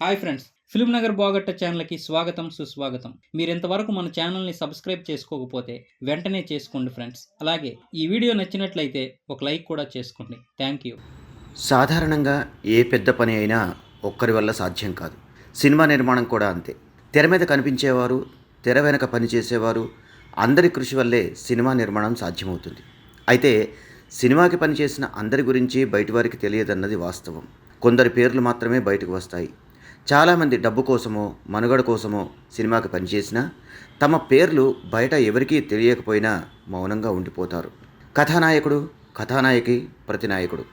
Hi friends film Nagar బాగట్ట ఛానల్కి స్వాగతం సుస్వాగతం. మీరు ఇంతవరకు మన ఛానల్ని సబ్స్క్రైబ్ చేసుకోకపోతే వెంటనే చేసుకోండి ఫ్రెండ్స్. అలాగే ఈ వీడియో నచ్చినట్లయితే ఒక లైక్ కూడా చేసుకోండి. Thank you. సాధారణంగా ఏ పెద్ద పని అయినా ఒక్కరి వల్ల సాధ్యం కాదు. సినిమా నిర్మాణం కూడా అంతే. తెర మీద కనిపించేవారు తెర వెనక పనిచేసేవారు అందరి కృషి వల్లే సినిమా నిర్మాణం సాధ్యమవుతుంది. అయితే సినిమాకి పనిచేసిన అందరి గురించి బయటివారికి తెలియదన్నది వాస్తవం. కొందరి పేర్లు మాత్రమే బయటకు వస్తాయి. చాలామంది డబ్బు కోసమో మనుగడ కోసమో సినిమాకి పనిచేసినా తమ పేర్లు బయట ఎవరికీ తెలియకపోయినా మౌనంగా ఉండిపోతారు. కథానాయకుడు కథానాయకి ప్రతినాయకుడు.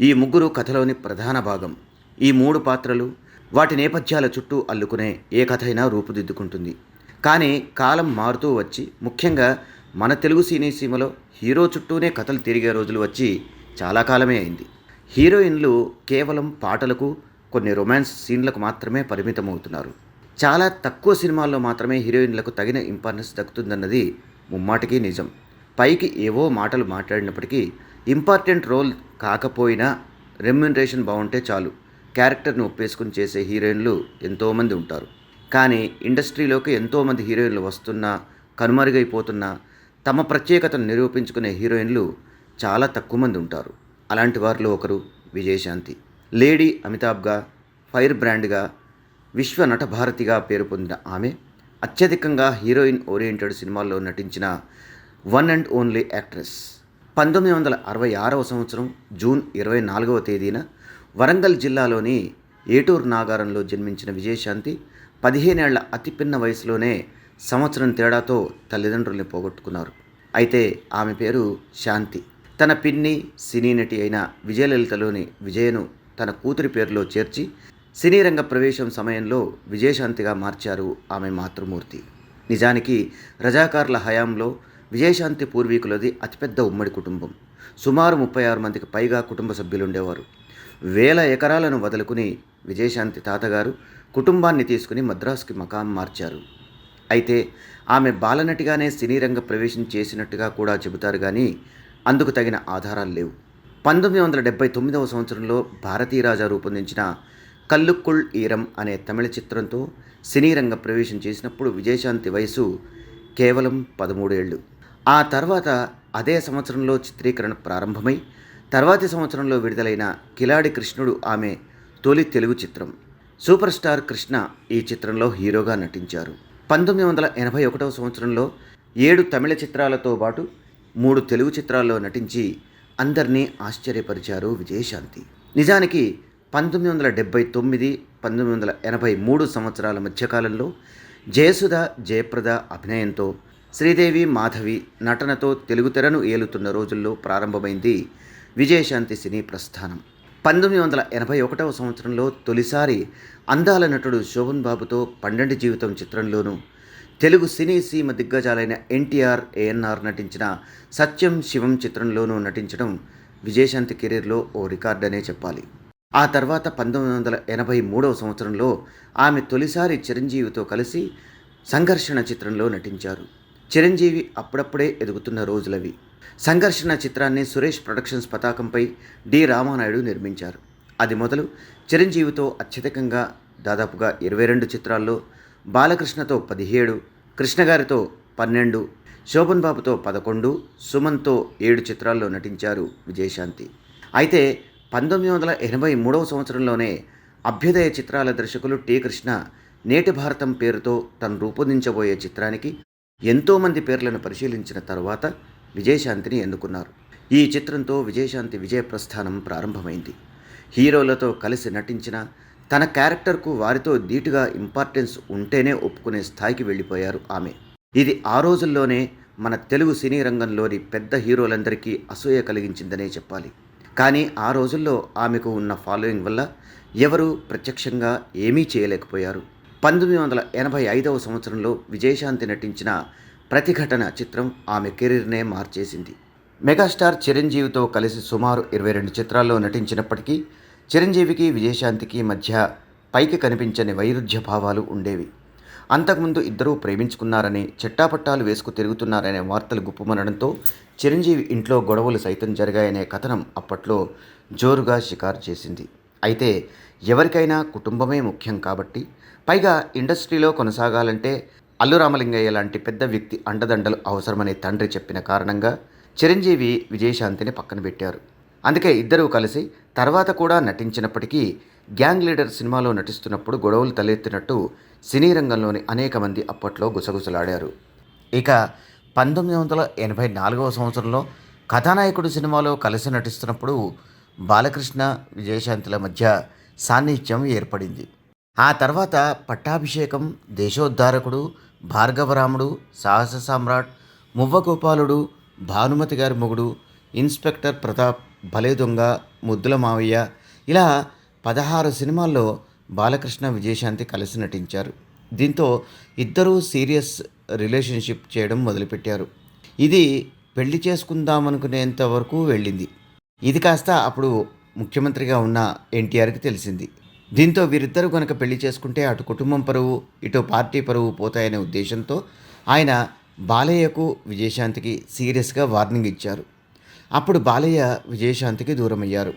ఈ ముగ్గురు కథలోని ప్రధాన భాగం. ఈ మూడు పాత్రలు వాటి నేపథ్యాల చుట్టూ అల్లుకునే ఏ కథ అయినా రూపుదిద్దుకుంటుంది. కానీ కాలం మారుతూ వచ్చి ముఖ్యంగా మన తెలుగు సినీ సీమలో హీరో చుట్టూనే కథలు తిరిగే రోజులు వచ్చి చాలా కాలమే అయింది. హీరోయిన్లు కేవలం పాటలకు కొన్ని రొమాన్స్ సీన్లకు మాత్రమే పరిమితమవుతున్నారు. చాలా తక్కువ సినిమాల్లో మాత్రమే హీరోయిన్లకు తగిన ఇంపార్టెన్స్ దక్కుతుందన్నది ముమ్మాటికి నిజం. పైకి ఏవో మాటలు మాట్లాడినప్పటికీ ఇంపార్టెంట్ రోల్ కాకపోయినా రెమ్యునరేషన్ బాగుంటే చాలు. క్యారెక్టర్ను ఒప్పేసుకుని చేసే హీరోయిన్లు ఎంతోమంది ఉంటారు. కానీ ఇండస్ట్రీలోకి ఎంతోమంది హీరోయిన్లు వస్తున్నా కనుమరుగైపోతున్నా తమ ప్రత్యేకతను నిరూపించుకునే హీరోయిన్లు చాలా తక్కువ మంది ఉంటారు. అలాంటి వారిలో ఒకరు విజయశాంతి. లేడీ అమితాబ్గా ఫైర్ బ్రాండ్గా విశ్వ నటభారతిగా పేరు పొందిన ఆమె అత్యధికంగా హీరోయిన్ ఓరియంటెడ్ సినిమాల్లో నటించిన వన్ అండ్ ఓన్లీ యాక్ట్రెస్. పంతొమ్మిది వందల అరవై ఆరవ సంవత్సరం జూన్ ఇరవై నాలుగవ తేదీన వరంగల్ జిల్లాలోని ఏటూరు నాగారంలో జన్మించిన విజయశాంతి పదిహేనేళ్ళ అతిపిన్న వయసులోనే సంవత్సరం తేడాతో తల్లిదండ్రుల్ని పోగొట్టుకున్నారు. అయితే ఆమె పేరు శాంతి. తన పిన్ని సినీ నటి అయిన విజయలలితలోని విజయను తన కూతురి పేరులో చేర్చి సినీ రంగ ప్రవేశం సమయంలో విజయశాంతిగా మార్చారు ఆమె మాతృమూర్తి. నిజానికి రజాకార్ల హయాంలో విజయశాంతి పూర్వీకులది అతిపెద్ద ఉమ్మడి కుటుంబం. సుమారు ముప్పై ఆరు మందికి పైగా కుటుంబ సభ్యులుండేవారు. వేల ఎకరాలను వదులుకుని విజయశాంతి తాతగారు కుటుంబాన్ని తీసుకుని మద్రాసుకి మకాం మార్చారు. అయితే ఆమె బాలనటిగానే సినీ రంగ ప్రవేశం చేసినట్టుగా కూడా చెబుతారు కానీ అందుకు తగిన ఆధారాలు లేవు. పంతొమ్మిది వందల డెబ్బై తొమ్మిదవ సంవత్సరంలో భారతీరాజా రూపొందించిన కల్లుక్కుల్ ఈరం అనే తమిళ చిత్రంతో సినీ రంగ ప్రవేశం చేసినప్పుడు విజయశాంతి వయసు కేవలం పదమూడేళ్ళు ఆ తర్వాత అదే సంవత్సరంలో చిత్రీకరణ ప్రారంభమై తర్వాతి సంవత్సరంలో విడుదలైన కిలాడి కృష్ణుడు ఆమె తొలి తెలుగు చిత్రం. సూపర్ స్టార్ కృష్ణ ఈ చిత్రంలో హీరోగా నటించారు. పంతొమ్మిది వందల ఎనభై ఒకటవ సంవత్సరంలో ఏడు తమిళ చిత్రాలతో పాటు మూడు తెలుగు చిత్రాల్లో నటించి అందరినీ ఆశ్చర్యపరిచారు విజయశాంతి. నిజానికి పంతొమ్మిది వందల డెబ్బై తొమ్మిది పంతొమ్మిది వందల ఎనభై మూడు సంవత్సరాల మధ్యకాలంలో జయసుధ జయప్రద అభినయంతో శ్రీదేవి మాధవి నటనతో తెలుగు తెరను ఏలుతున్న రోజుల్లో ప్రారంభమైంది విజయశాంతి సినీ ప్రస్థానం. పంతొమ్మిది వందల ఎనభై ఒకటవ సంవత్సరంలో తొలిసారి అందాల నటుడు శోభన్ బాబుతో పండండి జీవితం చిత్రంలోనూ తెలుగు సినీ సీమ దిగ్గజాలైన ఎన్టీఆర్ ఏఎన్ఆర్ నటించిన సత్యం శివం చిత్రంలోనూ నటించడం విజయశాంతి కెరీర్లో ఓ రికార్డ్ అనే చెప్పాలి. ఆ తర్వాత పంతొమ్మిది వందల ఎనభై మూడవ సంవత్సరంలో ఆమె తొలిసారి చిరంజీవితో కలిసి సంఘర్షణ చిత్రంలో నటించారు. చిరంజీవి అప్పుడప్పుడే ఎదుగుతున్న రోజులవి. సంఘర్షణ చిత్రాన్ని సురేష్ ప్రొడక్షన్స్ పతాకంపై డి రామానాయుడు నిర్మించారు. అది మొదలు చిరంజీవితో అత్యధికంగా దాదాపుగా ఇరవై రెండు చిత్రాల్లో బాలకృష్ణతో పదిహేడు కృష్ణగారితో పన్నెండు శోభన్ బాబుతో పదకొండు సుమన్తో ఏడు చిత్రాల్లో నటించారు విజయశాంతి. అయితే పంతొమ్మిది వందల ఎనభై మూడవ సంవత్సరంలోనే అభ్యుదయ చిత్రాల దర్శకులు టి కృష్ణ నేటి భారతం పేరుతో తను రూపొందించబోయే చిత్రానికి ఎంతోమంది పేర్లను పరిశీలించిన తర్వాత విజయశాంతిని ఎన్నుకున్నారు. ఈ చిత్రంతో విజయశాంతి విజయ ప్రస్థానం ప్రారంభమైంది. హీరోలతో కలిసి నటించిన తన క్యారెక్టర్కు వారితో ధీటుగా ఇంపార్టెన్స్ ఉంటేనే ఒప్పుకునే స్థాయికి వెళ్ళిపోయారు ఆమె. ఇది ఆ రోజుల్లోనే మన తెలుగు సినీ రంగంలోని పెద్ద హీరోలందరికీ అసూయ కలిగించిందనే చెప్పాలి. కానీ ఆ రోజుల్లో ఆమెకు ఉన్న ఫాలోయింగ్ వల్ల ఎవరూ ప్రత్యక్షంగా ఏమీ చేయలేకపోయారు. పంతొమ్మిది వందల ఎనభై ఐదవ సంవత్సరంలో విజయశాంతి నటించిన ప్రతిఘటన చిత్రం ఆమె కెరీర్నే మార్చేసింది. మెగాస్టార్ చిరంజీవితో కలిసి సుమారు ఇరవై రెండు చిత్రాల్లో నటించినప్పటికీ చిరంజీవికి విజయశాంతికి మధ్య పైకి కనిపించని వైరుధ్య భావాలు ఉండేవి. అంతకుముందు ఇద్దరూ ప్రేమించుకున్నారని చెట్టాపట్టాలు వేసుకు తిరుగుతున్నారనే వార్తలు గుప్పుమనడంతో చిరంజీవి ఇంట్లో గొడవలు సైతం జరిగాయనే కథనం అప్పట్లో జోరుగా షికారు చేసింది. అయితే ఎవరికైనా కుటుంబమే ముఖ్యం కాబట్టి పైగా ఇండస్ట్రీలో కొనసాగాలంటే అల్లు రామలింగయ్య లాంటి పెద్ద వ్యక్తి అండదండలు అవసరమని తండ్రి చెప్పిన కారణంగా చిరంజీవి విజయశాంతిని పక్కన పెట్టారు. అందుకే ఇద్దరూ కలిసి తర్వాత కూడా నటించినప్పటికీ గ్యాంగ్ లీడర్ సినిమాలో నటిస్తున్నప్పుడు గొడవలు తలెత్తినట్టు సినీ రంగంలోని అనేక మంది అప్పట్లో గుసగుసలాడారు. ఇక పంతొమ్మిది వందల ఎనభై నాలుగవ సంవత్సరంలో కథానాయకుడు సినిమాలో కలిసి నటిస్తున్నప్పుడు బాలకృష్ణ విజయశాంతుల మధ్య సాన్నిహిత్యం ఏర్పడింది. ఆ తర్వాత పట్టాభిషేకం దేశోద్ధారకుడు భార్గవరాముడు సాహస సామ్రాట్ మువ్వగోపాలుడు భానుమతి గారి మొగుడు ఇన్స్పెక్టర్ ప్రతాప్ భలే దొంగ ముద్దుల మావయ్య. ఇలా పదహారు సినిమాల్లో బాలకృష్ణ విజయశాంతి కలిసి నటించారు. దీంతో ఇద్దరూ సీరియస్ రిలేషన్షిప్ చేయడం మొదలుపెట్టారు. ఇది పెళ్ళి చేసుకుందామనుకునేంత వరకు వెళ్ళింది. ఇది కాస్త అప్పుడు ముఖ్యమంత్రిగా ఉన్న ఎన్టీఆర్కి తెలిసింది. దీంతో వీరిద్దరూ కనుక పెళ్ళి చేసుకుంటే అటు కుటుంబం పరువు ఇటు పార్టీ పరువు పోతాయనే ఉద్దేశంతో ఆయన బాలయ్యకు విజయశాంతికి సీరియస్గా వార్నింగ్ ఇచ్చారు. అప్పుడు బాలయ్య విజయశాంతికి దూరమయ్యారు.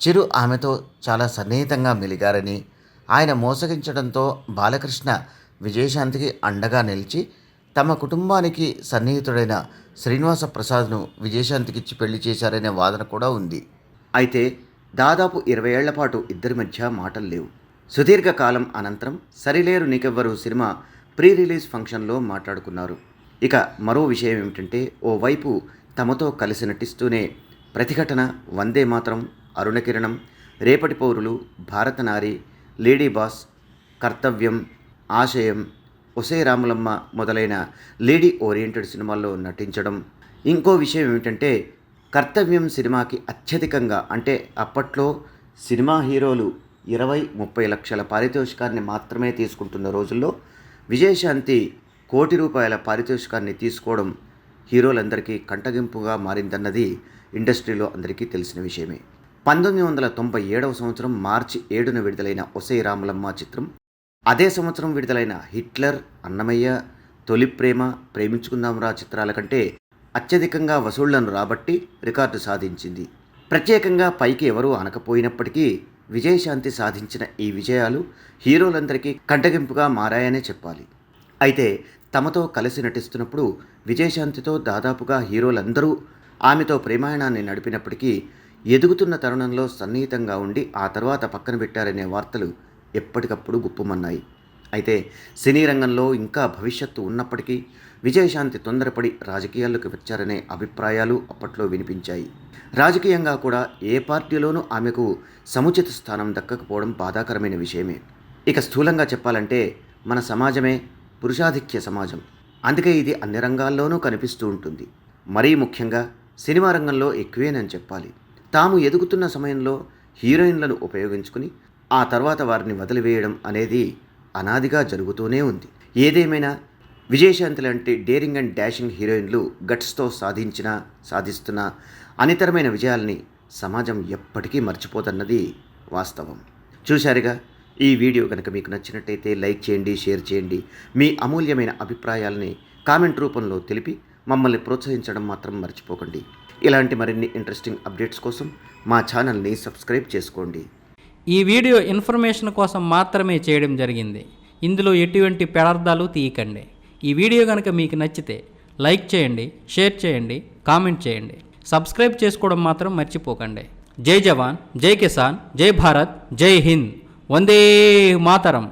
చిరు ఆమెతో చాలా సన్నిహితంగా మెలిగారని ఆయన మోసగించడంతో బాలకృష్ణ విజయశాంతికి అండగా నిలిచి తమ కుటుంబానికి సన్నిహితుడైన శ్రీనివాస ప్రసాద్ను విజయశాంతికిచ్చి పెళ్ళి చేశారనే వాదన కూడా ఉంది. అయితే దాదాపు ఇరవై ఏళ్ళ పాటు ఇద్దరి మధ్య మాటలు లేవు. సుదీర్ఘకాలం అనంతరం Sarileru Neekevvaru cinema pre release ఫంక్షన్లో మాట్లాడుకున్నారు. ఇక మరో విషయం ఏమిటంటే ఓవైపు తమతో కలిసి నటిస్తూనే ప్రతిఘటన వందే మాత్రం అరుణకిరణం రేపటి పౌరులు భారతనారి లేడీ బాస్ కర్తవ్యం ఆశయం ఒసే రాములమ్మ మొదలైన లేడీ ఓరియంటెడ్ సినిమాల్లో నటించడం. ఇంకో విషయం ఏమిటంటే కర్తవ్యం సినిమాకి అత్యధికంగా అంటే అప్పట్లో సినిమా హీరోలు ఇరవై ముప్పై లక్షల పారితోషికాన్ని మాత్రమే తీసుకుంటున్న రోజుల్లో విజయశాంతి కోటి రూపాయల పారితోషికాన్ని తీసుకోవడం హీరోలందరికీ కంటగింపుగా మారిందన్నది ఇండస్ట్రీలో అందరికీ తెలిసిన విషయమే. పంతొమ్మిది వందల తొంభై ఏడవ సంవత్సరం మార్చి ఏడున విడుదలైన ఒసై రాములమ్మ చిత్రం అదే సంవత్సరం విడుదలైన హిట్లర్ అన్నమయ్య తొలి ప్రేమ ప్రేమించుకుందాంరా చిత్రాల కంటే అత్యధికంగా వసూళ్ళను రాబట్టి రికార్డు సాధించింది. ప్రత్యేకంగా పైకి ఎవరూ అనకపోయినప్పటికీ విజయశాంతి సాధించిన ఈ విజయాలు హీరోలందరికీ కంటగింపుగా మారాయనే చెప్పాలి. అయితే తమతో కలిసి నటిస్తున్నప్పుడు విజయశాంతితో దాదాపుగా హీరోలందరూ ఆమెతో ప్రేమాయణాన్ని నడిపినప్పటికీ ఎదుగుతున్న తరుణంలో సన్నిహితంగా ఉండి ఆ తర్వాత పక్కన పెట్టారనే వార్తలు ఎప్పటికప్పుడు గుప్పుమన్నాయి. అయితే సినీ రంగంలో ఇంకా భవిష్యత్తు ఉన్నప్పటికీ విజయశాంతి తొందరపడి రాజకీయాల్లోకి వచ్చారనే అభిప్రాయాలు అప్పట్లో వినిపించాయి. రాజకీయంగా కూడా ఏ పార్టీలోనూ ఆమెకు సముచిత స్థానం దక్కకపోవడం బాధాకరమైన విషయమే. ఇక స్థూలంగా చెప్పాలంటే మన సమాజమే పురుషాధిక్య సమాజం. అందుకే ఇది అన్ని రంగాల్లోనూ కనిపిస్తూ ఉంటుంది. మరీ ముఖ్యంగా సినిమా రంగంలో ఎక్కువేనని చెప్పాలి. తాము ఎదుగుతున్న సమయంలో హీరోయిన్లను ఉపయోగించుకుని ఆ తర్వాత వారిని వదిలివేయడం అనేది అనాదిగా జరుగుతూనే ఉంది. ఏదేమైనా విజయశాంతి లాంటి డేరింగ్ అండ్ డాషింగ్ హీరోయిన్లు గట్స్తో సాధించిన సాధిస్తున్న అనితరమైన విజయాల్ని సమాజం ఎప్పటికీ మర్చిపోతున్నది వాస్తవం. చూశారుగా ఈ వీడియో కనుక మీకు నచ్చినట్టయితే లైక్ చేయండి షేర్ చేయండి. మీ అమూల్యమైన అభిప్రాయాలని కామెంట్ రూపంలో తెలిపి మమ్మల్ని ప్రోత్సహించడం మాత్రం మర్చిపోకండి. ఇలాంటి మరిన్ని ఇంట్రెస్టింగ్ అప్డేట్స్ కోసం మా ఛానల్ని సబ్స్క్రైబ్ చేసుకోండి. ఈ వీడియో ఇన్ఫర్మేషన్ కోసం మాత్రమే చేయడం జరిగింది. ఇందులో ఎటువంటి పెడార్థాలు తీయకండి. ఈ వీడియో కనుక మీకు నచ్చితే లైక్ చేయండి షేర్ చేయండి కామెంట్ చేయండి. సబ్స్క్రైబ్ చేసుకోవడం మాత్రం మర్చిపోకండి. జై జవాన్ జై కిసాన్ జై భారత్ జై హింద్. వందే మాతరం